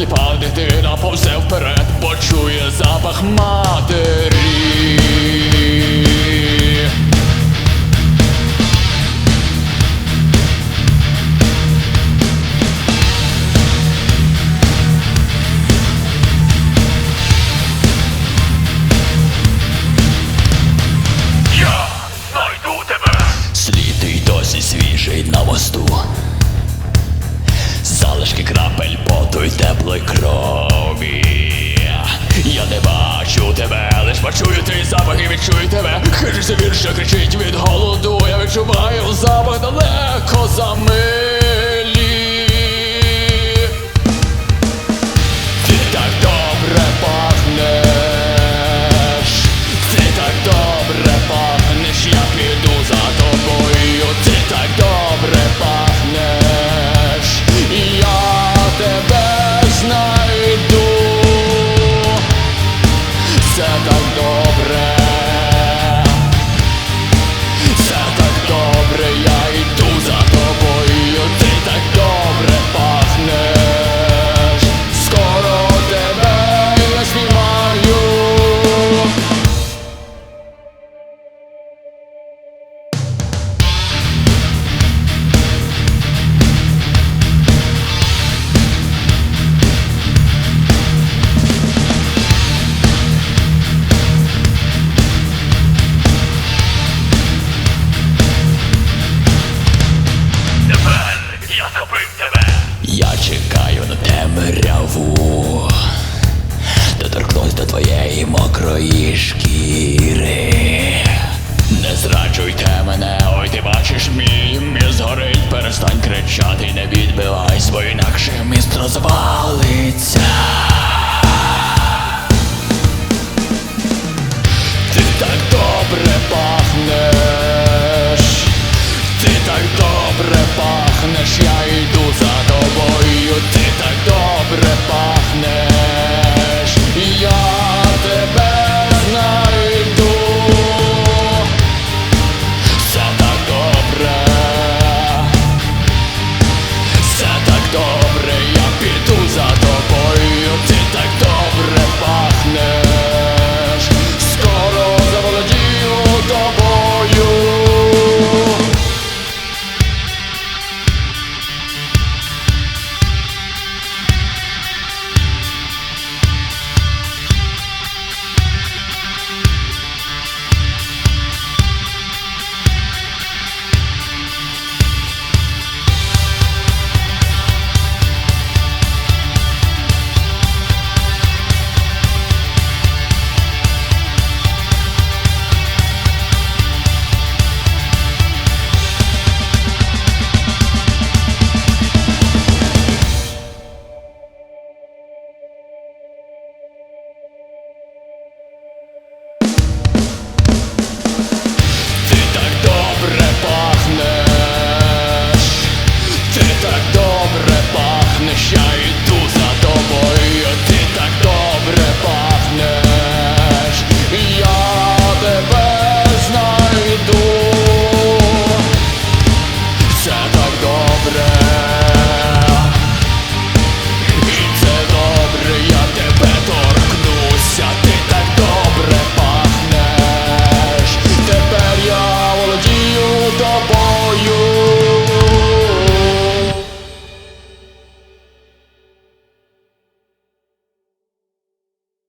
Сліпа дитина повзе вперед, борчує запах мати. Й крові. Я не бачу тебе, лиш почую твій запах і відчую тебе. Хижиться він, що кричить від голоду. Я відчуваю запах далеко за милі. Це так добре, я тебе. Я чекаю на темряву, доторкнусь до твоєї мокрої шкіри. Не зраджуйте мене, ой ти бачиш мій міст згорить, перестань кричати, не відбивай свій інакше міст розвалиться.